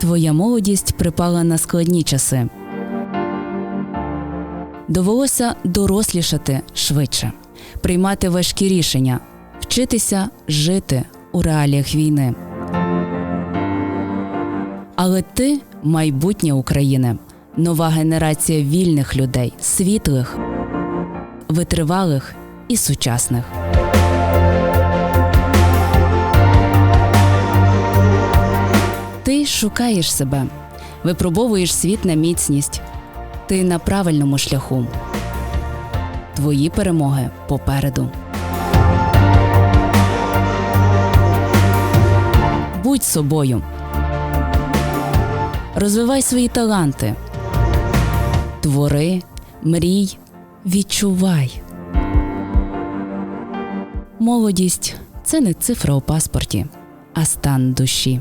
Твоя молодість припала на складні часи. Довелося дорослішати швидше, приймати важкі рішення, вчитися жити у реаліях війни. Але ти майбутнє України, нова генерація вільних людей, світлих, витривалих і сучасних. Ти шукаєш себе, випробовуєш світ на міцність. Ти на правильному шляху. Твої перемоги попереду. Будь собою. Розвивай свої таланти. Твори, мрій, відчувай. Молодість це не цифра у паспорті, а стан душі.